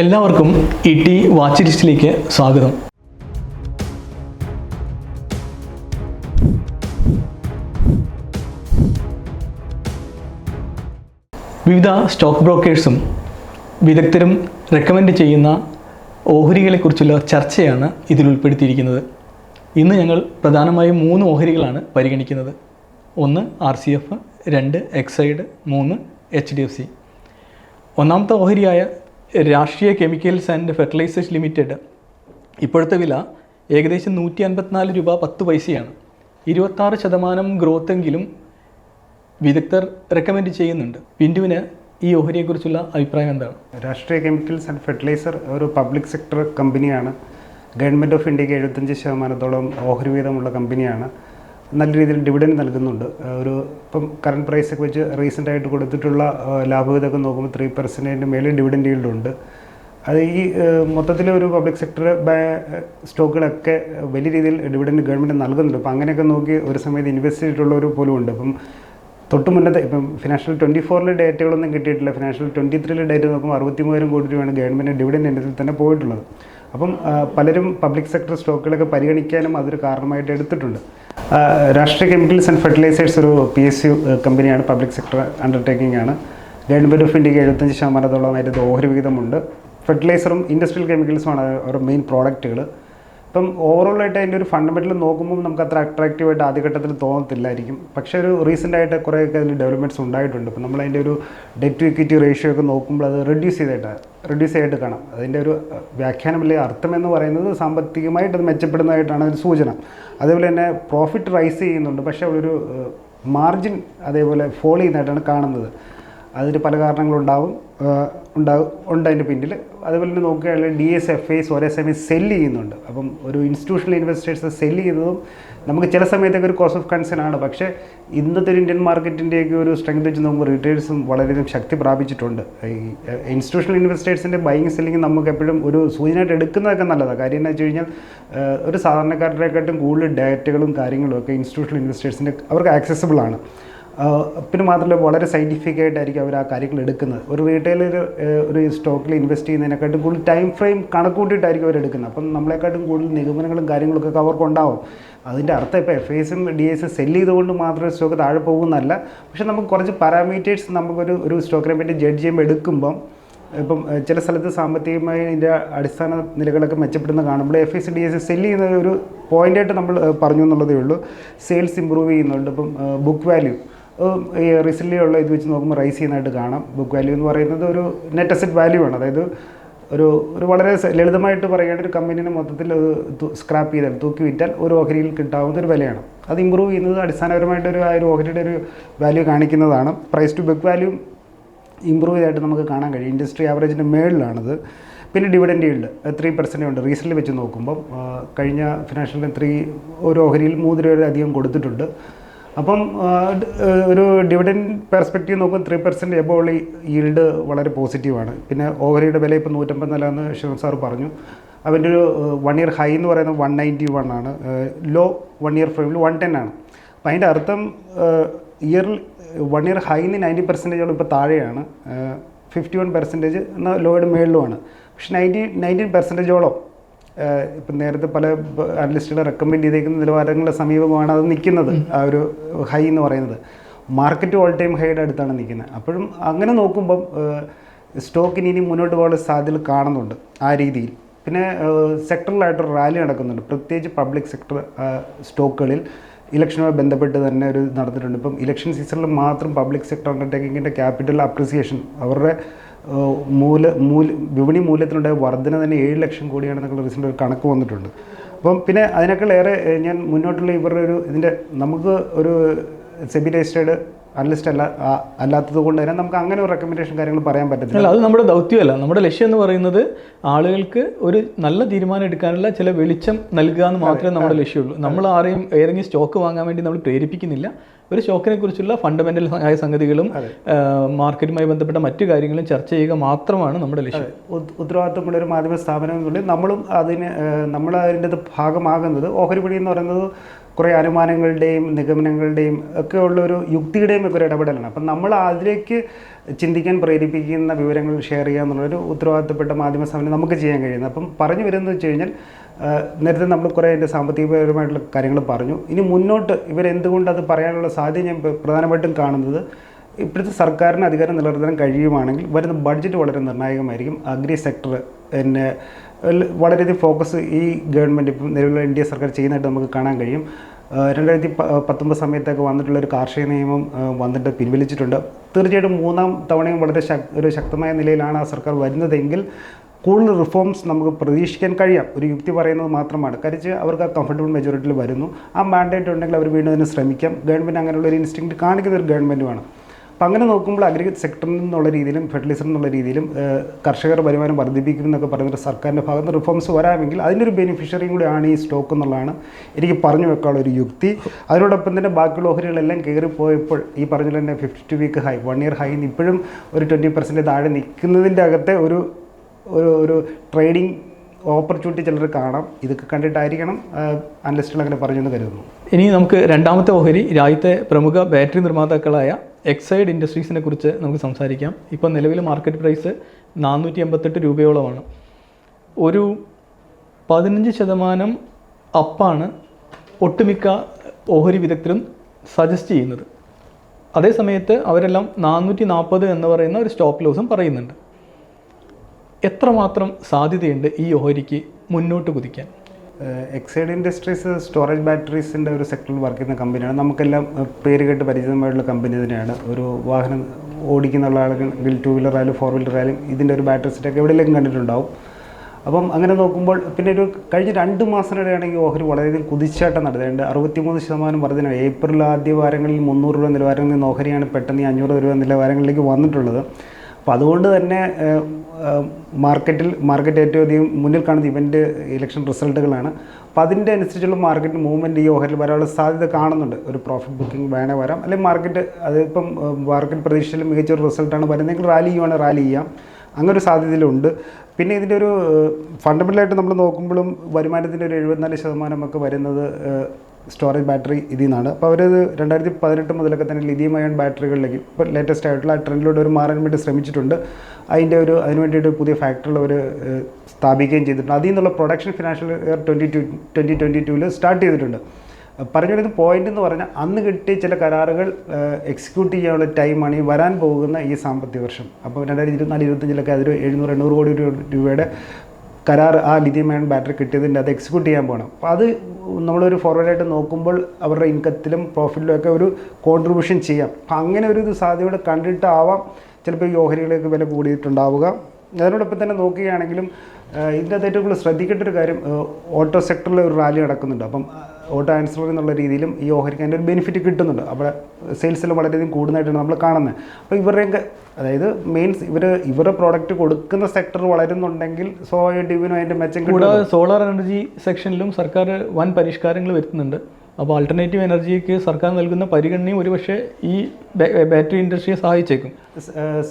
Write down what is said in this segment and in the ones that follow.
എല്ലാവർക്കും E T watch ലിസ്റ്റിലേക്ക് സ്വാഗതം. വിവിധ സ്റ്റോക്ക് ബ്രോക്കേഴ്സും വിദഗ്ധരും റെക്കമെൻഡ് ചെയ്യുന്ന ഓഹരികളെക്കുറിച്ചുള്ള ചർച്ചയാണ് ഇതിൽ ഉൾപ്പെടുത്തിയിരിക്കുന്നത്. ഇന്ന് ഞങ്ങൾ പ്രധാനമായും മൂന്ന് ഓഹരികളാണ് പരിഗണിക്കുന്നത്. ഒന്ന് ആർ സി എഫ് രണ്ട് എക്സൈഡ് മൂന്ന് എച്ച് ഡി എഫ് സി. ഒന്നാമത്തെ ഓഹരിയായ രാഷ്ട്രീയ കെമിക്കൽസ് ആൻഡ് ഫെർട്ടിലൈസേഴ്സ് ലിമിറ്റഡ് ഇപ്പോഴത്തെ വില ഏകദേശം നൂറ്റി അൻപത്തിനാല് രൂപ പത്ത് പൈസയാണ്. ഇരുപത്താറ് ശതമാനം ഗ്രോത്തെങ്കിലും വിദഗ്ധർ റെക്കമെൻഡ് ചെയ്യുന്നുണ്ട്. പിന്റുവിന് ഈ ഓഹരിയെക്കുറിച്ചുള്ള അഭിപ്രായം എന്താണ്? രാഷ്ട്രീയ കെമിക്കൽസ് ആൻഡ് ഫെർട്ടിലൈസർ ഒരു പബ്ലിക് സെക്ടർ കമ്പനിയാണ്. ഗവൺമെന്റ് ഓഫ് ഇന്ത്യയ്ക്ക് എഴുപത്തഞ്ച് ശതമാനത്തോളം ഓഹരി വീതമുള്ള കമ്പനിയാണ്. നല്ല രീതിയിൽ ഡിവിഡൻഡ് നൽകുന്നുണ്ട്. ഒരു ഇപ്പം കറണ്ട് പ്രൈസൊക്കെ വെച്ച് റീസെന്റ് ആയിട്ട് കൊടുത്തിട്ടുള്ള ലാഭവിധമൊക്കെ നോക്കുമ്പോൾ ത്രീ പെർസെന്റേജിന്റെ മേളിൽ ഡിവിഡൻഡ് yield ഉണ്ട്. അത് ഈ മൊത്തത്തിൽ ഒരു പബ്ലിക് സെക്ടർ സ്റ്റോക്കുകളൊക്കെ വലിയ രീതിയിൽ ഡിവിഡൻഡ് ഗവൺമെന്റ് നൽകുന്നുണ്ട്. അപ്പം അങ്ങനെയൊക്കെ നോക്കി ഒരു സമയത്ത് ഇൻവെസ്റ്റ് ചെയ്തിട്ടുള്ളവർ പോലും ഉണ്ട്. അപ്പം തൊട്ട് മുന്നത്തെ ഇപ്പം ഫിനാൻഷ്യൽ ട്വന്റി ഫോറിലെ ഡേറ്റകളൊന്നും കിട്ടിയിട്ടില്ല. ഫിനാൻഷ്യൽ ട്വന്റി ത്രീയിലെ ഡേറ്റ് നോക്കുമ്പോൾ അറുപത്തി മൂവായിരം കോടി രൂപയാണ് ഗവൺമെന്റ് ഡിവിഡൻഡ് ഇനത്തിൽ തന്നെ പോയിട്ടുള്ളത്. അപ്പം പലരും പബ്ലിക് സെക്ടർ സ്റ്റോക്കുകളൊക്കെ പരിഗണിക്കാനും അതൊരു കാരണമായിട്ട് എടുത്തിട്ടുണ്ട്. രാഷ്ട്രീയ കെമിക്കൽസ് ആൻഡ് ഫെർട്ടിലൈസേഴ്സ് ഒരു പി എസ് യു കമ്പനിയാണ് പബ്ലിക് സെക്ടർ അണ്ടർടേക്കിംഗ് ആണ്. ഗവൺമെന്റ് ഓഫ് ഇന്ത്യയ്ക്ക് എഴുപത്തഞ്ച് ശതമാനത്തോളമായിട്ട് അതിന്റെ ഓഹരി വിഹിതമുണ്ട് ഫെർട്ടിലൈസറും ഇൻഡസ്ട്രിയൽ കെമിക്കൽസുമാണ് അവരുടെ മെയിൻ പ്രോഡക്റ്റുകൾ ഇപ്പം ഓവറോൾ ആയിട്ട് അതിന്റെ ഒരു ഫണ്ടമെന്റൽ നോക്കുമ്പോൾ നമുക്ക് അത്ര അട്രാക്റ്റീവ് ആയിട്ട് ആദ്യഘട്ടത്തിൽ തോന്നത്തില്ലായിരിക്കും. പക്ഷേ ഒരു റീസെന്റ് ആയിട്ട് കുറേയൊക്കെ അതിൽ ഡെവലപ്മെന്റ്സ് ഉണ്ടായിട്ടുണ്ട്. ഇപ്പം നമ്മൾ അതിന്റെ ഒരു ഡെറ്റ് ടു ഇക്വിറ്റി റേഷ്യോ ഒക്കെ നോക്കുമ്പോൾ അത് റെഡ്യൂസ് ചെയ്തിട്ട് റെഡ്യൂസ് ചെയ്തിട്ട് കാണാം. അതിന്റെ ഒരു വ്യാഖ്യാനം അല്ലെങ്കിൽ അർത്ഥം എന്ന് പറയുന്നത് സാമ്പത്തികമായിട്ട് അത് മെച്ചപ്പെടുന്നതായിട്ടാണ് ഒരു സൂചന. അതേപോലെ തന്നെ പ്രോഫിറ്റ് റൈസ് ചെയ്യുന്നുണ്ട്. പക്ഷേ ഒരു മാർജിൻ അതേപോലെ ഫോൾ ചെയ്യുന്നതായിട്ടാണ് കാണുന്നത്. അതിന് പല കാരണങ്ങളുണ്ടാവും ഉണ്ടാവും ഉണ്ട് അതിന്റെ പിന്നിൽ. അതുപോലെ തന്നെ നോക്കുകയാണെങ്കിൽ ഡി എസ് എഫ് ഐസ് ഒരേ സമയം സെല്ല് ചെയ്യുന്നുണ്ട്. അപ്പം ഒരു ഇൻസ്റ്റിറ്റ്യൂഷണൽ ഇൻവെസ്റ്റേഴ്സ് സെല്ല് ചെയ്യുന്നതും നമുക്ക് ചില സമയത്തൊക്കെ ഒരു കോസ് ഓഫ് കൺസേൺ ആണ്. പക്ഷേ ഇന്നത്തെ ഒരു ഇന്ത്യൻ മാർക്കറ്റിന്റെയൊക്കെ ഒരു സ്ട്രെങ്ത് വെച്ച് നോക്കുമ്പോൾ റീറ്റെയിൽസും വളരെയധികം ശക്തി പ്രാപിച്ചിട്ടുണ്ട്. ഈ ഇൻസ്റ്റിറ്റ്യൂഷണൽ ഇൻവെസ്റ്റേഴ്സിന്റെ ബൈങ് സെല്ലിങ് നമുക്ക് എപ്പോഴും ഒരു സൂചനയായിട്ട് എടുക്കുന്നതൊക്കെ നല്ലതാണ്. കാര്യം എന്ന് വെച്ച് കഴിഞ്ഞാൽ ഒരു സാധാരണക്കാരുടെക്കാട്ടും കൂടുതൽ ഡാറ്റകളും കാര്യങ്ങളും ഒക്കെ ഇൻസ്റ്റിറ്റ്യൂഷണൽ ഇൻവെസ്റ്റേഴ്സിന്റെ അവർക്ക് ആക്സസിബിൾ ആണ്. പിന്നെ മാത്രമല്ല വളരെ സയന്റിഫിക് ആയിട്ടായിരിക്കും അവർ ആ കാര്യങ്ങൾ എടുക്കുന്നത്. ഒരു റീറ്റെയിലർ ഒരു സ്റ്റോക്കിൽ ഇൻവെസ്റ്റ് ചെയ്യുന്നതിനെക്കാട്ടും കൂടുതൽ ടൈം ഫ്രെയിം കണക്കൂട്ടിയിട്ടായിരിക്കും അവർ എടുക്കുന്നത്. അപ്പം നമ്മളെക്കാട്ടും കൂടുതൽ നിഗമനങ്ങളും കാര്യങ്ങളൊക്കെ അവർക്ക് ഉണ്ടാവും അതിന്റെ അർത്ഥം ഇപ്പോൾ എഫ് ഐസും ഡി എസ് സെല്ല് ചെയ്തുകൊണ്ട് മാത്രമേ സ്റ്റോക്ക് താഴെ പോകുന്നല്ല പക്ഷേ നമുക്ക് കുറച്ച് പാരാമീറ്റേഴ്സ് നമുക്കൊരു ഒരു സ്റ്റോക്കിനെ പറ്റി ജഡ്ജ് ചെയ്യുമ്പോൾ എടുക്കുമ്പം ഇപ്പം ചില സ്ഥലത്ത് സാമ്പത്തികമായി ഇതിന്റെ അടിസ്ഥാന നിലകളൊക്കെ മെച്ചപ്പെടുന്ന കാണുമ്പോൾ F S D S sell ചെയ്യുന്ന ഒരു പോയിന്റായിട്ട് നമ്മൾ പറഞ്ഞു എന്നുള്ളതേ ഉള്ളൂ. സെയിൽസ് ഇമ്പ്രൂവ് ചെയ്യുന്നുണ്ട്. ഇപ്പം ബുക്ക് വാല്യൂ റീസെന്റ്ലി ഉള്ള ഇത് വെച്ച് നോക്കുമ്പോൾ റൈസ് ചെയ്യുന്നതായിട്ട് കാണാം. ബുക്ക് വാല്യൂ എന്ന് പറയുന്നത് ഒരു നെറ്റ് അസറ്റ് വാല്യൂ ആണ്. അതായത് ഒരു ഒരു വളരെ ലളിതമായിട്ട് പറയുകയാണെങ്കിൽ ഒരു കമ്പനീനെ മൊത്തത്തിൽ സ്ക്രാപ്പ് ചെയ്താൽ തൂക്കി വിറ്റാൽ ഒരു ഓഹരിയിൽ കിട്ടാവുന്ന ഒരു വിലയാണ്. അത് ഇമ്പ്രൂവ് ചെയ്യുന്നത് അടിസ്ഥാനപരമായിട്ട് ഒരു ആ ഒരു ഓഹരിയുടെ ഒരു വാല്യൂ കാണിക്കുന്നതാണ്. Price to book value improve ചെയ്തായിട്ട് നമുക്ക് കാണാൻ കഴിയും. ഇൻഡസ്ട്രി ആവറേജിന്റെ മേളിലാണത്. പിന്നെ ഡിവിഡൻഡ് ഈൽഡ് ത്രീ പെർസെന്റേ ഉണ്ട് റീസെന്റ് വെച്ച് നോക്കുമ്പം കഴിഞ്ഞ ഫിനാൻഷ്യൽ ത്രീ ഒരു ഓഹരിയിൽ മൂന്ന് രൂപയുടെ അധികം കൊടുത്തിട്ടുണ്ട്. അപ്പം ഒരു ഡിവിഡൻ പെർസ്പെക്റ്റീവ് നോക്കുമ്പോൾ ത്രീ പെർസെന്റ് എബോൾ ഈൽഡ് വളരെ പോസിറ്റീവാണ് പിന്നെ ഓഹരിയുടെ വില ഇപ്പോൾ നൂറ്റമ്പത് നാലാന്ന് ശിവൻ സാർ പറഞ്ഞു. അവന്റെ ഒരു വൺ ഇയർ ഹൈ എന്ന് പറയുന്നത് വൺ നയന്റി വൺ ആണ് ലോ വൺ ഇയർ ഫ്രെയിമിൽ വൺ ടെൻ ആണ്. അപ്പം അതിന്റെ അർത്ഥം ഇയർ വൺ ഇയർ ഹൈ ഹൈന്ന് നയന്റി പെർസെന്റേജോളം ഇപ്പോൾ താഴെയാണ്. ഫിഫ്റ്റി വൺ പെർസെന്റേജ് എന്നാൽ ലോയുടെ മേളിലുമാണ്. പക്ഷെ നയന്റി നയന്റീൻ പെർസെന്റേജോളം ഇപ്പം നേരത്തെ പല അനലിസ്റ്റുകൾ റെക്കമെൻഡ് ചെയ്തേക്കുന്ന നിലവാരങ്ങളുടെ സമീപമാണ് അത് നിൽക്കുന്നത്. ആ ഒരു ഹൈ എന്ന് പറയുന്നത്. മാർക്കറ്റ് ഓൾ ടൈം ഹൈയുടെ അടുത്താണ് നിൽക്കുന്നത്. അപ്പോഴും അങ്ങനെ നോക്കുമ്പം സ്റ്റോക്കിന് ഇനി മുന്നോട്ട് പോകാനുള്ള സാധ്യത കാണുന്നുണ്ട് ആ രീതിയിൽ. പിന്നെ സെക്ടറിലായിട്ടൊരു റാലി നടക്കുന്നുണ്ട്. പ്രത്യേകിച്ച് പബ്ലിക് സെക്ടർ സ്റ്റോക്കുകളിൽ ഇലക്ഷനുമായി ബന്ധപ്പെട്ട് തന്നെ ഒരു നടന്നിട്ടുണ്ട്. ഇപ്പം ഇലക്ഷൻ സീസണിൽ മാത്രം പബ്ലിക് സെക്ടർ അണ്ടർടേക്കിങ്ങിന്റെ ക്യാപിറ്റൽ അപ്രിസിയേഷൻ അവരുടെ മൂല മൂല വിപണി മൂല്യത്തിനുണ്ടായ വർധന തന്നെ ഏഴ് ലക്ഷം കോടിയാണെന്നൊക്കെ റീസെന്റ് ഒരു കണക്ക് വന്നിട്ടുണ്ട്. അപ്പം പിന്നെ അതിനേക്കാൾ ഏറെ ഞാൻ മുന്നോട്ടുള്ള ഇവരുടെ ഒരു ഇതിന്റെ നമുക്ക് ഒരു സെബി രജിസ്റ്റേഡ് അനലിസ്റ്റ് അല്ല അല്ലാത്തത് കൊണ്ട് തന്നെ നമുക്ക് അങ്ങനെ ഒരു റെക്കമെൻഡേഷൻ കാര്യങ്ങൾ പറയാൻ പറ്റത്തില്ല. അല്ല അത് നമ്മുടെ ദൗത്യമല്ല. നമ്മുടെ ലക്ഷ്യം എന്ന് പറയുന്നത് ആളുകൾക്ക് ഒരു നല്ല തീരുമാനം എടുക്കാനുള്ള ചില വെളിച്ചം നൽകുക എന്ന് മാത്രമേ നമ്മുടെ ലക്ഷ്യമുള്ളൂ നമ്മൾ ആരെയും ഏതെങ്കിലും സ്റ്റോക്ക് വാങ്ങാൻ വേണ്ടി നമ്മൾ പ്രേരിപ്പിക്കുന്നില്ല. ഒരു സ്റ്റോക്കിനെ കുറിച്ചുള്ള ഫണ്ടമെന്റൽ ആയ സംഗതികളും മാർക്കറ്റുമായി ബന്ധപ്പെട്ട മറ്റു കാര്യങ്ങളും ചർച്ച ചെയ്യുക മാത്രമാണ് നമ്മുടെ ലക്ഷ്യം. ഉത്- ഉത്തരവാദിത്തമുള്ള ഒരു മാധ്യമ സ്ഥാപനങ്ങളിൽ നമ്മളും അതിന് നമ്മൾ അതിന്റെ അത് ഭാഗമാകുന്നത് ഓഹരി വിപണി എന്ന് പറയുന്നത് കുറേ അനുമാനങ്ങളുടെയും നിഗമനങ്ങളുടെയും ഒക്കെ ഉള്ള ഒരു യുക്തിയുടെയും ഒക്കെ ഒരു ഇടപെടലാണ്. അപ്പം നമ്മൾ അതിലേക്ക് ചിന്തിക്കാൻ പ്രേരിപ്പിക്കുന്ന വിവരങ്ങൾ ഷെയർ ചെയ്യുക എന്നുള്ളൊരു ഉത്തരവാദിത്തപ്പെട്ട മാധ്യമ സ്ഥാപനം നമുക്ക് ചെയ്യാൻ കഴിയുന്നത്. അപ്പം പറഞ്ഞു വരുന്നത് വെച്ച് കഴിഞ്ഞാൽ നേരത്തെ നമ്മൾ കുറേ അതിന്റെ സാമ്പത്തികപരമായിട്ടുള്ള കാര്യങ്ങൾ പറഞ്ഞു. ഇനി മുന്നോട്ട് ഇവരെന്തുകൊണ്ട് അത് പറയാനുള്ള സാധ്യത ഞാൻ പ്രധാനമായിട്ടും കാണുന്നത് ഇപ്പോഴത്തെ സർക്കാരിന് അധികാരം നിലനിർത്താൻ കഴിയുവാണെങ്കിൽ വരുന്ന ബഡ്ജറ്റ് വളരെ നിർണായകമായിരിക്കും. അഗ്രി സെക്ടർ പിന്നെ വളരെയധികം ഫോക്കസ് ഈ ഗവൺമെന്റ് ഇപ്പം നിലവിലുള്ള എൻ ഡി എ സർക്കാർ ചെയ്യുന്നതായിട്ട് നമുക്ക് കാണാൻ കഴിയും. രണ്ടായിരത്തി പത്തൊമ്പത് സമയത്തൊക്കെ വന്നിട്ടുള്ള ഒരു കാർഷിക നിയമം വന്നിട്ട് പിൻവലിച്ചിട്ടുണ്ട്. തീർച്ചയായിട്ടും മൂന്നാം തവണയും വളരെ ഒരു ശക്തമായ നിലയിലാണ് ആ സർക്കാർ വരുന്നതെങ്കിൽ കൂടുതൽ റിഫോംസ് നമുക്ക് പ്രതീക്ഷിക്കാൻ കഴിയാം. ഒരു യുക്തി പറയുന്നത് മാത്രമാണ്. കരിച്ച് അവർക്ക് ആ കംഫർട്ടബിൾ മെജോറിറ്റിയിൽ വരുന്നു. ആ മാൻഡേറ്റ് ഉണ്ടെങ്കിൽ അവർ വീണ്ടും അതിന് ശ്രമിക്കാം. ഗവൺമെന്റ് അങ്ങനെയുള്ള ഒരു ഇൻസ്റ്റിങ് കാണിക്കുന്ന ഒരു ഗവൺമെന്റുമാണ് അപ്പോൾ അങ്ങനെ നോക്കുമ്പോൾ അഗ്രി സെക്ടറിൽ നിന്നുള്ള രീതിയിലും ഫെർട്ടിലൈസർ എന്നുള്ള രീതിയിലും കർഷകർ വരുമാനം വർദ്ധിപ്പിക്കും എന്നൊക്കെ പറയുന്ന സർക്കാരിന്റെ ഭാഗത്ത് നിന്ന് റിഫോംസ് വരാമെങ്കിൽ അതിന്റെ ഒരു ബെനിഫിഷ്യറിയും കൂടിയാണ് ഈ സ്റ്റോക്ക് എന്നുള്ളതാണ് എനിക്ക് പറഞ്ഞു വെക്കാനുള്ള ഒരു യുക്തി. അതിനോടൊപ്പം തന്നെ ബാക്കിയുള്ള ഓഹരികളെല്ലാം കയറിപ്പോയപ്പോൾ ഈ പറഞ്ഞ തന്നെ fifty two week high one year high ഇപ്പോഴും ഒരു ട്വന്റി പെർസെന്റ് താഴെ നിൽക്കുന്നതിന്റെ അകത്തെ ഒരു ഒരു ഒരു ട്രേഡിംഗ് ഓപ്പർച്യൂണിറ്റി ചിലർ കാണാം. ഇതൊക്കെ കണ്ടിട്ടായിരിക്കണം അനലിസ്റ്റുകൾ അങ്ങനെ പറഞ്ഞെന്ന് കരുതുന്നു. ഇനി നമുക്ക് രണ്ടാമത്തെ ഓഹരി രാജ്യത്തെ പ്രമുഖ ബാറ്ററി നിർമ്മാതാക്കളായ എക്സൈഡ് ഇൻഡസ്ട്രീസിനെ കുറിച്ച് നമുക്ക് സംസാരിക്കാം. ഇപ്പോൾ നിലവിൽ മാർക്കറ്റ് പ്രൈസ് നാനൂറ്റി എൺപത്തെട്ട് രൂപയോളമാണ്. ഒരു പതിനഞ്ച് ശതമാനം അപ്പാണ് ഒട്ടുമിക്ക ഓഹരി വിദഗ്ധരും സജസ്റ്റ് ചെയ്യുന്നത്. അതേസമയത്ത് അവരെല്ലാം നാനൂറ്റി നാൽപ്പത് എന്ന് പറയുന്ന ഒരു സ്റ്റോപ്പ് ലോസും പറയുന്നുണ്ട്. എത്രമാത്രം സാധ്യതയുണ്ട് ഈ ഓഹരിക്ക് മുന്നോട്ട് കുതിക്കാൻ? എക്സൈഡ് ഇൻഡസ്ട്രീസ് സ്റ്റോറേജ് ബാറ്ററീസിന്റെ ഒരു സെക്ടറിൽ വർക്ക് ചെയ്യുന്ന കമ്പനിയാണ് നമുക്കെല്ലാം പേര് കേട്ട് പരിചിതമായിട്ടുള്ള കമ്പനി തന്നെയാണ്. ഒരു വാഹനം ഓടിക്കുന്ന ആളുകൾ ടു വീലർ ആയാലും ഫോർ വീലർ ആയാലും ഇതിന്റെ ഒരു ബാറ്ററി സെറ്റൊക്കെ എവിടെയെങ്കിലും കണ്ടിട്ടുണ്ടാവും. അപ്പം അങ്ങനെ നോക്കുമ്പോൾ പിന്നെ ഒരു കഴിഞ്ഞ രണ്ട് മാസത്തിനിടെയാണെങ്കിൽ ഓഹരി വളരെയധികം കുതിച്ചാട്ടം നടത്തിയിട്ടുണ്ട് അറുപത്തിമൂന്ന് ശതമാനം വർധന ഏപ്രിൽ ആദ്യ വാരങ്ങളിൽ മുന്നൂറ് രൂപ നിലവാരങ്ങളിൽ നിന്ന് ഓഹരിയാണ് പെട്ടെന്ന് ഈ അഞ്ഞൂറ് രൂപ നിലവാരങ്ങളിലേക്ക് വന്നിട്ടുള്ളത്. അപ്പോൾ അതുകൊണ്ട് തന്നെ മാർക്കറ്റിൽ മാർക്കറ്റ് ഏറ്റവും അധികം മുന്നിൽ കാണുന്ന ഇവന്റ് ഇലക്ഷൻ റിസൾട്ടുകളാണ്. അപ്പോൾ അതിന്റെ അനുസരിച്ചുള്ള മാർക്കറ്റ് മൂവ്മെന്റ് ഈ ഓഹരിൽ വരാനുള്ള സാധ്യത കാണുന്നുണ്ട്. ഒരു പ്രോഫിറ്റ് ബുക്കിംഗ് വേണേ വരാം. അല്ലെങ്കിൽ മാർക്കറ്റ് അതിപ്പം മാർക്കറ്റ് പ്രതീക്ഷയിൽ മികച്ച ഒരു റിസൾട്ടാണ് വരുന്നതെങ്കിൽ റാലി ചെയ്യുവാണെങ്കിൽ റാലി ചെയ്യാം. അങ്ങനൊരു സാധ്യതയിലുണ്ട്. പിന്നെ ഇതിന്റെ ഒരു ഫണ്ടമെന്റലായിട്ട് നമ്മൾ നോക്കുമ്പോഴും വരുമാനത്തിന്റെ ഒരു എഴുപത്തിനാല് ശതമാനമൊക്കെ വരുന്നത് സ്റ്റോറേജ് ബാറ്ററി ഇതിൽ നിന്നാണ് അപ്പോൾ അവരത് രണ്ടായിരത്തി പതിനെട്ട് മുതലൊക്കെ തന്നെ ലിഥിയം അയൺ ബാറ്ററികളിലേക്ക് ഇപ്പോൾ ലേറ്റസ്റ്റ് ആയിട്ടുള്ള ആ ട്രെൻഡിലൂടെ ഒരു മാറാൻ വേണ്ടി ശ്രമിച്ചിട്ടുണ്ട്. അതിന്റെ ഒരു അതിന് വേണ്ടിയിട്ട് പുതിയ ഫാക്ടറികൾ അവർ സ്ഥാപിക്കുകയും ചെയ്തിട്ടുണ്ട്. അതിൽ നിന്നുള്ള production financial year twenty two twenty twenty ടൂവിൽ സ്റ്റാർട്ട് ചെയ്തിട്ടുണ്ട്. പറഞ്ഞു വരുന്ന പോയിന്റ് എന്ന് പറഞ്ഞാൽ അന്ന് കിട്ടിയ ചില കരാറുകൾ എക്സിക്യൂട്ട് ചെയ്യാനുള്ള ടൈമാണ് ഈ വരാൻ പോകുന്ന ഈ സാമ്പത്തിക വർഷം. അപ്പോൾ രണ്ടായിരത്തി ഇരുപത്തിനാല് ഇരുപത്തഞ്ചിലൊക്കെ അതൊരു എഴുന്നൂറ് എണ്ണൂറ് കോടി രൂപയുടെ കരാർ ആ ലിഥിയം അയൺ ബാറ്ററി കിട്ടിയതിന്റെ അത് എക്സിക്യൂട്ട് ചെയ്യാൻ പോകണം. അപ്പോൾ അത് നമ്മളൊരു ഫോർവേഡായിട്ട് നോക്കുമ്പോൾ അവരുടെ ഇൻകത്തിലും പ്രോഫിറ്റിലും ഒക്കെ ഒരു കോൺട്രിബ്യൂഷൻ ചെയ്യാം. അപ്പം അങ്ങനെ ഒരു ഇത് സാധ്യത കണ്ടിട്ടാവാം ചിലപ്പോൾ ഈ ഓഹരികളൊക്കെ വില കൂടിയിട്ടുണ്ടാവുക. അതിനോടൊപ്പം തന്നെ നോക്കുകയാണെങ്കിലും ഇതിന്റെ അകത്ത് ഏറ്റവും കൂടുതൽ ശ്രദ്ധിക്കേണ്ട ഒരു കാര്യം ഓട്ടോ സെക്ടറിൽ ഒരു റാലി നടക്കുന്നുണ്ട്. അപ്പം ഓട്ടോ ആൻസർ എന്നുള്ള രീതിയിലും ഈ ഓഹരിക്ക് അതിന്റെ ഒരു ബെനിഫിറ്റ് കിട്ടുന്നുണ്ട്. അവിടെ സെയിൽസിൽ വളരെയധികം കൂടുതലായിട്ടാണ് നമ്മൾ കാണുന്നത്. അപ്പോൾ ഇവരുടെയൊക്കെ അതായത് മെയിൻസ് ഇവർ ഇവരുടെ പ്രോഡക്റ്റ് കൊടുക്കുന്ന സെക്ടർ വളരുന്നുണ്ടെങ്കിൽ സ്വാഭാവികമായിട്ട് ഇവനും അതിന്റെ മെച്ചം കൂടാതെ സോളാർ എനർജി സെക്ഷനിലും സർക്കാർ വൻ പരിഷ്കാരങ്ങൾ വരുത്തുന്നുണ്ട്. അപ്പോൾ ആൾട്ടർനേറ്റീവ് എനർജിക്ക് സർക്കാർ നൽകുന്ന പരിഗണനയും ഒരുപക്ഷെ ഈ ബാറ്ററി ഇൻഡസ്ട്രിയെ സഹായിച്ചേക്കും.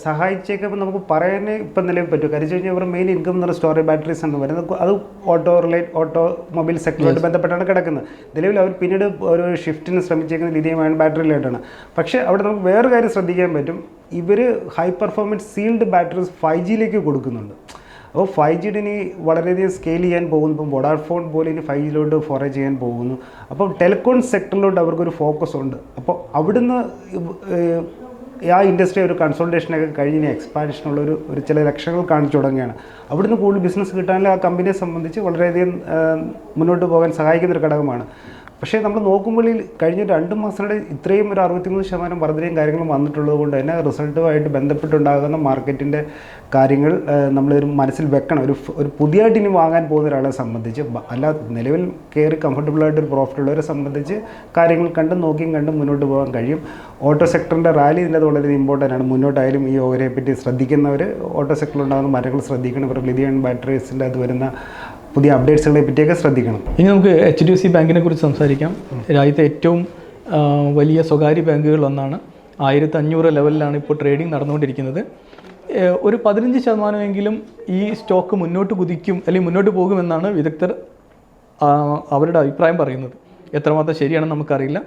സഹായിച്ചേക്കുമ്പോൾ നമുക്ക് പറയാനേ ഇപ്പം നിലവിൽ പറ്റും. കാര്യം വെച്ച് കഴിഞ്ഞാൽ ഇവർ മെയിൻ ഇൻകം എന്ന് സ്റ്റോറി സ്റ്റോറേജ് ബാറ്ററീസ് എന്ന് പറയുന്നത് അത് ഓട്ടോ റിലേറ്റ് ഓട്ടോ മൊബൈൽ സെക്ടറുമായിട്ട് ബന്ധപ്പെട്ടാണ് കിടക്കുന്നത്. നിലവിൽ അവർ പിന്നീട് ഒരു ഷിഫ്റ്റിന് ശ്രമിച്ചേക്കുന്നത് ലിഥിയം അയൺ ബാറ്ററിയിലായിട്ടാണ് പക്ഷേ അവിടെ നമുക്ക് വേറെ കാര്യം ശ്രദ്ധിക്കാൻ പറ്റും. ഇവർ high performance sealed batteries five ജിയിലേക്ക് കൊടുക്കുന്നുണ്ട്. അപ്പോൾ ഫൈവ് ജിയുടെ ഇനി വളരെയധികം സ്കെയിൽ ചെയ്യാൻ പോകുന്നു. ഇപ്പം വൊഡാഫോൺ പോലെ ഇനി ഫൈവ് ജിയിലോട്ട് ഫോറേ ചെയ്യാൻ പോകുന്നു. അപ്പോൾ ടെലികോം സെക്ടറിലോട്ട് അവർക്കൊരു ഫോക്കസ് ഉണ്ട്. അപ്പോൾ അവിടുന്ന് ആ ഇൻഡസ്ട്രി ഒരു കൺസൾട്ടേഷനൊക്കെ കഴിഞ്ഞ് എക്സ്പാൻഷനുള്ള ഒരു ഒരു ചില ലക്ഷങ്ങൾ കാണിച്ചു തുടങ്ങുകയാണ്. അവിടുന്ന് കൂടുതൽ ബിസിനസ് കിട്ടാനുള്ള ആ കമ്പനിയെ സംബന്ധിച്ച് വളരെയധികം മുന്നോട്ട് പോകാൻ സഹായിക്കുന്ന ഒരു ഘടകമാണ്. പക്ഷേ നമ്മൾ നോക്കുമ്പോൾ കഴിഞ്ഞ രണ്ട് മാസത്തിനിടെ ഇത്രയും ഒരു അറുപത്തിമൂന്ന് ശതമാനം വർധനയും കാര്യങ്ങളും വന്നിട്ടുള്ളത് കൊണ്ട് തന്നെ റിസൾട്ടുമായിട്ട് ബന്ധപ്പെട്ടുണ്ടാകുന്ന മാർക്കറ്റിന്റെ കാര്യങ്ങൾ നമ്മളൊരു മനസ്സിൽ വെക്കണം. ഒരു ഒരു പുതിയതായിട്ട് ഇനി വാങ്ങാൻ പോകുന്ന ഒരാളെ സംബന്ധിച്ച് അല്ല നിലവിൽ കയറി കംഫർട്ടബിളായിട്ട് ഒരു പ്രോഫിറ്റ് ഉള്ളവരെ സംബന്ധിച്ച് കാര്യങ്ങൾ കണ്ടും നോക്കിയും കണ്ടും മുന്നോട്ട് പോകാൻ കഴിയും. ഓട്ടോ സെക്ടറിന്റെ റാലി ഇതിന്റെ വളരെ ഇമ്പോർട്ടന്റ് ആണ്. മുന്നോട്ടായാലും ഈ ഓവരെ പറ്റി ശ്രദ്ധിക്കുന്നവർ ഓട്ടോ സെക്ടറിൽ ഉണ്ടാകുന്ന മരങ്ങൾ ശ്രദ്ധിക്കണം. ഇവർ ലിഥിയൺ ബാറ്ററീസിന്റെ അത് വരുന്ന പുതിയ അപ്ഡേറ്റ്സുകളെ പറ്റിയൊക്കെ ശ്രദ്ധിക്കണം. ഇനി നമുക്ക് എച്ച് ഡി സി ബാങ്കിനെ കുറിച്ച് സംസാരിക്കാം. രാജ്യത്തെ ഏറ്റവും വലിയ സ്വകാര്യ ബാങ്കുകൾ ഒന്നാണ് ആയിരത്തി അഞ്ഞൂറ് ലെവലിലാണ് ഇപ്പോൾ ട്രേഡിംഗ് നടന്നുകൊണ്ടിരിക്കുന്നത്. ഒരു പതിനഞ്ച് ശതമാനമെങ്കിലും ഈ സ്റ്റോക്ക് മുന്നോട്ട് കുതിക്കും അല്ലെങ്കിൽ മുന്നോട്ട് പോകുമെന്നാണ് വിദഗ്ധർ അവരുടെ അഭിപ്രായം പറയുന്നത്. എത്രമാത്രം ശരിയാണെന്ന് നമുക്കറിയില്ല.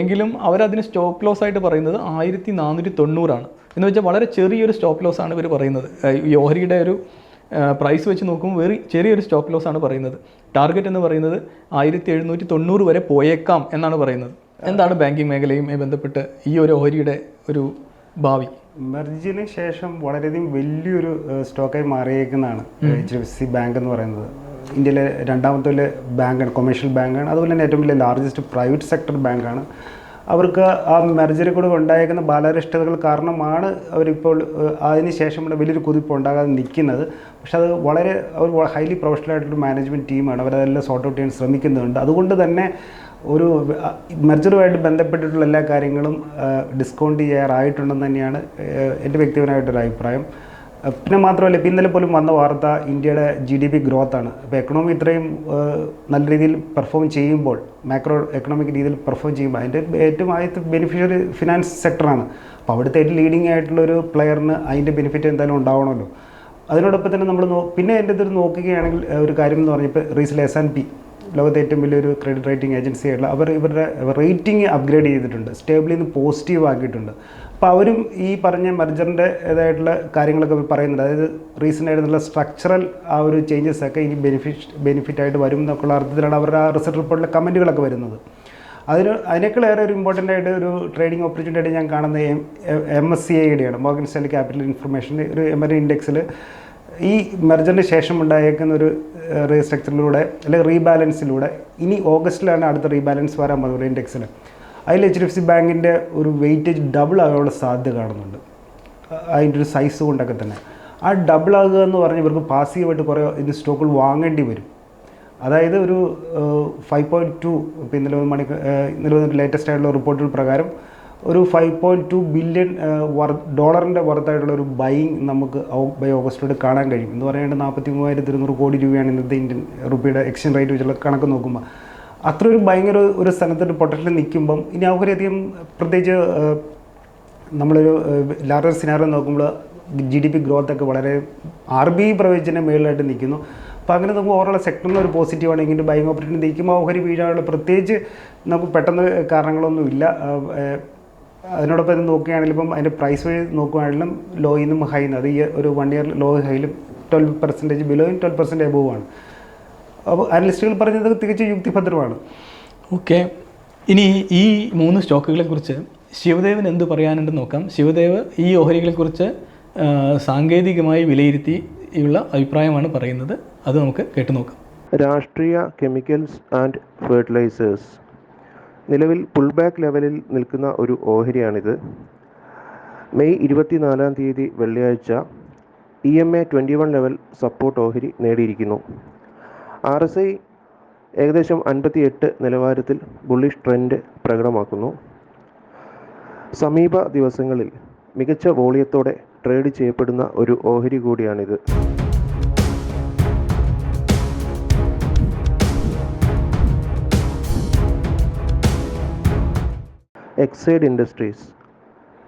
എങ്കിലും അവരതിന് സ്റ്റോപ്പ് ലോസ് ആയിട്ട് പറയുന്നത് ആയിരത്തി നാനൂറ്റി തൊണ്ണൂറാണ് എന്ന് വെച്ചാൽ വളരെ ചെറിയൊരു സ്റ്റോപ്പ് ലോസ് ആണ് ഇവർ പറയുന്നത്. ഈ ഓഹരിയുടെ ഒരു പ്രൈസ് വെച്ച് നോക്കുമ്പോൾ വെറി ചെറിയൊരു സ്റ്റോപ്പ് ലോസ് ആണ് പറയുന്നത്. ടാർഗറ്റ് എന്ന് പറയുന്നത് ആയിരത്തി എഴുന്നൂറ്റി തൊണ്ണൂറ് വരെ പോയേക്കാം എന്നാണ് പറയുന്നത്. എന്താണ് ബാങ്കിങ് മേഖലയുമായി ബന്ധപ്പെട്ട് ഈ ഒരു ഓഹരിയുടെ ഒരു ഭാവി? മെർജിന് ശേഷം വളരെയധികം വലിയൊരു സ്റ്റോക്കായി മാറിയേക്കുന്നതാണ് H D F C bank എന്ന് പറയുന്നത്. ഇന്ത്യയിലെ രണ്ടാമത്തെ വലിയ ബാങ്കാണ് കൊമേഴ്ഷ്യൽ ബാങ്കാണ് അതുപോലെ തന്നെ ഏറ്റവും വലിയ ലാർജസ്റ്റ് പ്രൈവറ്റ് സെക്ടർ ബാങ്കാണ് അവർക്ക് ആ മെർജറി കൂടെ ഉണ്ടായേക്കുന്ന ബാലാരിഷ്ടതകൾ കാരണമാണ് അവരിപ്പോൾ ഏഹ്, അതിന് ശേഷമുള്ള വലിയൊരു കുതിപ്പ് ഉണ്ടാകാതെ നിൽക്കുന്നത്. പക്ഷെ അത് വളരെ അവർ ഹൈലി പ്രൊഫഷണൽ ആയിട്ടുള്ള മാനേജ്മെന്റ് ടീമാണ് അവരതെല്ലാം സോർട്ട് ഔട്ട് ചെയ്യാൻ ശ്രമിക്കുന്നുണ്ട്. അതുകൊണ്ട് തന്നെ ഒരു മെർജറുമായിട്ട് ബന്ധപ്പെട്ടിട്ടുള്ള എല്ലാ കാര്യങ്ങളും ഡിസ്കൗണ്ട് ചെയ്യാറായിട്ടുണ്ടെന്ന് തന്നെയാണ് എന്റെ വ്യക്തിപരമായിട്ടൊരു അഭിപ്രായം പിന്നെ മാത്രമല്ല ഇപ്പം ഇന്നലെ പോലും വന്ന വാർത്ത ഇന്ത്യയുടെ ജി ഡി പി ഗ്രോത്ത് ആണ്. അപ്പോൾ എക്കണോമി ഇത്രയും നല്ല രീതിയിൽ പെർഫോം ചെയ്യുമ്പോൾ മാക്രോ എക്കണോമിക് രീതിയിൽ പെർഫോം ചെയ്യുമ്പോൾ അതിന്റെ ഏറ്റവും ആദ്യത്തെ ബെനിഫിഷ്യറി ഫിനാൻസ് സെക്ടറാണ് അപ്പോൾ അവിടുത്തെ ഏറ്റവും ലീഡിങ് ആയിട്ടുള്ള ഒരു പ്ലെയറിന് അതിന്റെ ബെനിഫിറ്റ് എന്തായാലും ഉണ്ടാവണമല്ലോ. അതിനോടൊപ്പം തന്നെ നമ്മൾ പിന്നെ എന്റെ ഇതൊരു നോക്കുകയാണെങ്കിൽ ഒരു കാര്യം എന്ന് പറഞ്ഞപ്പോൾ റീസെന്റ് എസ് ആൻഡ് പി ലോകത്തെ ഏറ്റവും വലിയൊരു ക്രെഡിറ്റ് റേറ്റിംഗ് ഏജൻസി ആയിട്ടുള്ള അവർ ഇവരുടെ റേറ്റിംഗ് അപ്ഗ്രേഡ് ചെയ്തിട്ടുണ്ട്. സ്റ്റേബിളിൽ നിന്ന് പോസിറ്റീവ് ആക്കിയിട്ടുണ്ട്. അപ്പോൾ അവരും ഈ പറഞ്ഞ മെർജറിന്റെ ഇതായിട്ടുള്ള കാര്യങ്ങളൊക്കെ പറയുന്നുണ്ട്. അതായത് റീസെന്റ് ആയിട്ടുള്ള സ്ട്രക്ചറൽ ആ ഒരു ചേഞ്ചസ് ഒക്കെ ഇനി ബെനിഫിറ്റ് ബെനിഫിറ്റ് ആയിട്ട് വരും എന്നൊക്കെയുള്ള അർത്ഥത്തിലാണ് അവരുടെ ആ റിസർച്ച് റിപ്പോർട്ടിലെ കമന്റുകളൊക്കെ വരുന്നത്. അതിന് അതിനേക്കാൾ ഏറെ ഒരു ഇമ്പോർട്ടന്റ് ആയിട്ട് ഒരു ട്രേഡിംഗ് ഓപ്പർച്യൂണിറ്റി ആയിട്ട് ഞാൻ കാണുന്നത് എം എം എസ് സി ഐയുടെയാണ് മോർഗൻ സ്റ്റാൻലി ക്യാപിറ്റൽ ഇൻഫർമേഷൻ ഒരു എമറി ഇൻഡെക്സിൽ ഈ മെർജറിന് ശേഷം ഉണ്ടായേക്കുന്ന ഒരു റീസ്ട്രക്ചറിലൂടെ അല്ലെങ്കിൽ റീബാലൻസിലൂടെ ഇനി ഓഗസ്റ്റിലാണ് അടുത്ത റീബാലൻസ് വരാൻ പോകുന്നത് ഇൻഡെക്സിൽ അതിൽ എച്ച് ഡി എഫ് സി ബാങ്കിന്റെ ഒരു വെയിറ്റേജ് ഡബിൾ ആകാനുള്ള സാധ്യത കാണുന്നുണ്ട്. അതിന്റെ ഒരു സൈസ് കൊണ്ടൊക്കെ തന്നെ. ആ ഡബിൾ ആകുക എന്ന് പറഞ്ഞ് ഇവർക്ക് പാസീവായിട്ട് കുറേ ഇത് സ്റ്റോക്കുകൾ വാങ്ങേണ്ടി വരും. അതായത് ഒരു ഫൈവ് പോയിന്റ് ടു ഇപ്പോൾ ഇന്നലെ മണി ഇന്നലെ ലേറ്റസ്റ്റ് ആയിട്ടുള്ള റിപ്പോർട്ടുകൾ പ്രകാരം ഒരു ഫൈവ് പോയിന്റ് ടു ബില്യൺ വർ ഡോളറിന്റെ വർത്തായിട്ടുള്ള ഒരു ബൈങ് നമുക്ക് ബൈ ഓഗസ്റ്റോട് കാണാൻ കഴിയും. എന്ന് പറയുന്നത് നാൽപ്പത്തി മൂവായിരത്തി ഇരുന്നൂറ് കോടി രൂപയാണ് ഇന്നത്തെ ഇന്ത്യൻ റുപ്പിയുടെ എക്സ്ചേഞ്ച് റേറ്റ് വെച്ചുള്ള കണക്ക് നോക്കുമ്പോൾ അത്ര ഒരു ഭയങ്കര ഒരു സ്ഥലത്തിന്റെ പൊട്ടൻഷ്യൽ നിൽക്കുമ്പം ഇനി അവരധികം പ്രത്യേകിച്ച് നമ്മളൊരു ലാർജർ സിനാറിയോ നോക്കുമ്പോൾ ജി ഡി പി ഗ്രോത്ത് ഒക്കെ വളരെ ആർ ബി പ്രവചന മേളിലായിട്ട് നിൽക്കുന്നു. അപ്പോൾ അങ്ങനെ നമുക്ക് ഓവറോൾ സെക്ടറിൽ ഒരു പോസിറ്റീവാണ് ഇങ്ങനെ ബൈങ് ഓപ്പറേറ്റിംഗ് നിൽക്കുമ്പോൾ ഓഹരി വീഴാനുള്ള പ്രത്യേകിച്ച് നമുക്ക് പെട്ടെന്ന് കാരണങ്ങളൊന്നുമില്ല അതിനോടൊപ്പം ഇത് നോക്കുകയാണെങ്കിലും ഇപ്പം അതിന്റെ പ്രൈസ് വഴി നോക്കുകയാണെങ്കിലും ലോയിൽ നിന്നും ഹൈ അത് ഈ ഒരു വൺ ഇയർ ലോ ഹൈയിലും ട്വൽവ് പെർസെന്റേജ് ബിലോയും ട്വൽവ് പെർസെന്റ് എബോവ് ആണ്. അപ്പോൾ അനലിസ്റ്റുകൾ പറഞ്ഞത് തികച്ചും യുക്തിഭദ്രമാണ്. ഓക്കെ. ഇനി ഈ മൂന്ന് സ്റ്റോക്കുകളെ കുറിച്ച് ശിവദേവൻ എന്ത് പറയാനുണ്ടെന്ന് നോക്കാം. ശിവദേവ് ഈ ഓഹരികളെക്കുറിച്ച് സാങ്കേതികമായി വിലയിരുത്തി ഉള്ള അഭിപ്രായമാണ് പറയുന്നത്. അത് നമുക്ക് കേട്ടു നോക്കാം. Rashtriya chemicals and fertilizers. നിലവിൽ പുൾ ബാക്ക് ലെവലിൽ നിൽക്കുന്ന ഒരു ഓഹരിയാണിത്. മെയ് ഇരുപത്തിനാലാം തീയതി വെള്ളിയാഴ്ച E M A twenty one level support ഓഹരി നേടിയിരിക്കുന്നു. ആർ എസ് ഐ ഏകദേശം അൻപത്തി എട്ട് നിലവാരത്തിൽ ബുള്ളിഷ് ട്രെൻഡ് പ്രകടമാക്കുന്നു. സമീപ ദിവസങ്ങളിൽ മികച്ച വോളിയത്തോടെ ട്രേഡ് ചെയ്യപ്പെടുന്ന ഒരു ഓഹരി കൂടിയാണിത്. എക്സൈഡ് ഇൻഡസ്ട്രീസ്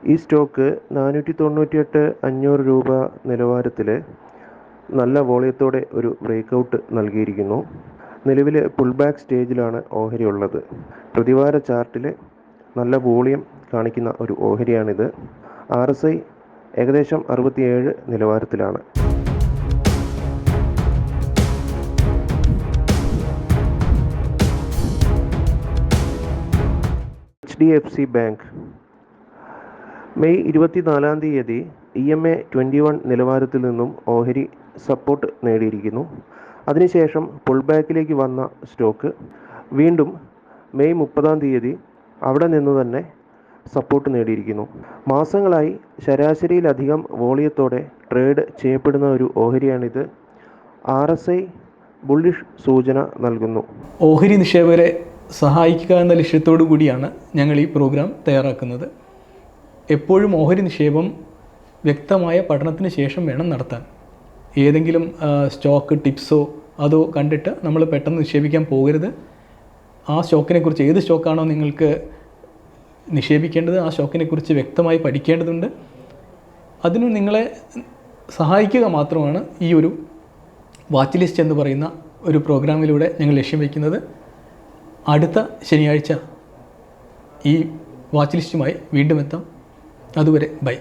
ഈ സ്റ്റോക്ക് നാനൂറ്റി തൊണ്ണൂറ്റിയെട്ട് അഞ്ഞൂറ് രൂപ നിലവാരത്തിൽ നല്ല വോളിയത്തോടെ ഒരു ബ്രേക്കൗട്ട് നൽകിയിരിക്കുന്നു. നിലവിലെ പുൾ ബാക്ക് സ്റ്റേജിലാണ് ഓഹരി ഉള്ളത്. പ്രതിവാര ചാർട്ടിലെ നല്ല വോളിയം കാണിക്കുന്ന ഒരു ഓഹരിയാണിത്. ആർ എസ് ഐ ഏകദേശം അറുപത്തിയേഴ് നിലവാരത്തിലാണ്. H D F C bank. May ഇരുപത്തിനാലാം തീയതി E M A twenty one നിലവാരത്തിൽ നിന്നും ഓഹരി സപ്പോർട്ട് നേടിയിരിക്കുന്നു. അതിനുശേഷം പുൾ ബാക്കിലേക്ക് വന്ന സ്റ്റോക്ക് വീണ്ടും മെയ് മുപ്പതാം തീയതി അവിടെ നിന്ന് തന്നെ സപ്പോർട്ട് നേടിയിരിക്കുന്നു. മാസങ്ങളായി ശരാശരിയിലധികം വോളിയത്തോടെ ട്രേഡ് ചെയ്യപ്പെടുന്ന ഒരു ഓഹരിയാണിത്. ആർ എസ് ഐ ബുള്ളിഷ് സൂചന നൽകുന്നു. ഓഹരി നിക്ഷേപകരെ സഹായിക്കുക എന്ന ലക്ഷ്യത്തോടു കൂടിയാണ് ഞങ്ങൾ ഈ പ്രോഗ്രാം തയ്യാറാക്കുന്നത്. എപ്പോഴും ഓഹരി നിക്ഷേപം വ്യക്തമായ പഠനത്തിന് ശേഷം വേണം നടത്താൻ. ഏതെങ്കിലും സ്റ്റോക്ക് ടിപ്സോ അതോ കണ്ടിട്ട് നമ്മൾ പെട്ടെന്ന് നിക്ഷേപിക്കാൻ പോകരുത്. ആ സ്റ്റോക്കിനെക്കുറിച്ച് ഏത് സ്റ്റോക്കാണോ നിങ്ങൾക്ക് നിക്ഷേപിക്കേണ്ടത് ആ സ്റ്റോക്കിനെക്കുറിച്ച് വ്യക്തമായി പഠിക്കേണ്ടതുണ്ട്. അതിന് നിങ്ങളെ സഹായിക്കുക മാത്രമാണ് ഈ ഒരു വാച്ച് ലിസ്റ്റ് എന്ന് പറയുന്ന ഒരു പ്രോഗ്രാമിലൂടെ ഞങ്ങൾ ലക്ഷ്യം വയ്ക്കുന്നത് അടുത്ത ശനിയാഴ്ച ഈ വാച്ച് ലിസ്റ്റുമായി വീണ്ടും എത്താം. അതുവരെ ബൈ.